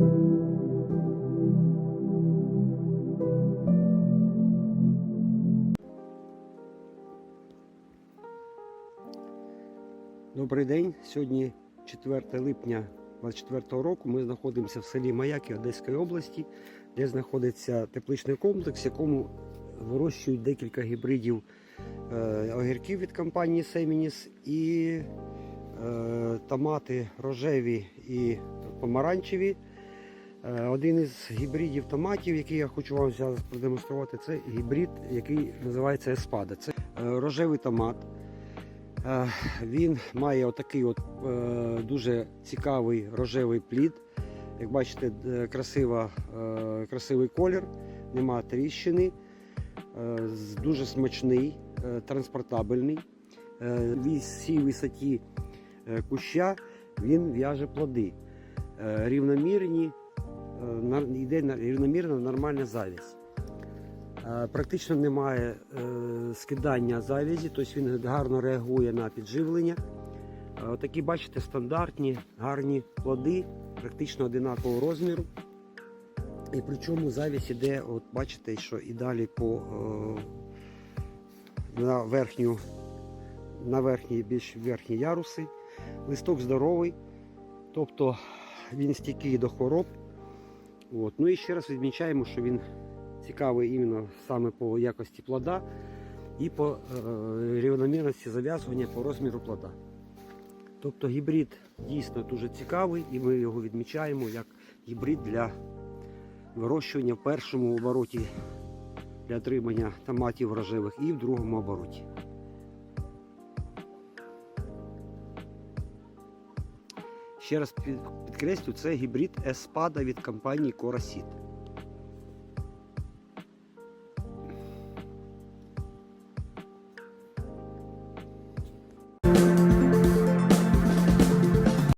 Добрий день. Сьогодні 4 липня 2024 року. Ми знаходимося в селі Маяки Одеської області, де знаходиться тепличний комплекс, в якому вирощують декілька гібридів е, огірків від компанії Seminis і е, томати рожеві і помаранчеві. Е, Один із гібридів томатів, який я хочу вам зараз продемонструвати, це гібрид, який називається Еспада. Це е, рожевий томат. Е, Він має отакий от дуже цікавий рожевий плід. Як бачите, красива, красивий колір, нема тріщини, дуже смачний, транспортабельний. В всій висоті куща він в'яже плоди. Рівномірні, йде на- рівномірна нормальна завість. Е, Практично немає е, скидання завязі, тобто він гарно реагує на підживлення. Е, Отакі, бачите, стандартні, гарні плоди, практично одинакового розміру. І причому завість іде, от бачите, що і далі по, е, на, верхню, на верхні, більш верхні яруси. Листок здоровий, тобто він стійкий до хвороб. От. Ну і ще раз відмічаємо, що він цікавий іменно саме по якості плода і по е, рівномірності зав'язування по розміру плода. Тобто гібрид дійсно дуже цікавий і ми його відмічаємо як гібрид для вирощування в першому обороті для отримання томатів рожевих і в другому обороті. Ще раз під- підкреслю, це гібрид Еспада від компанії Коросіт.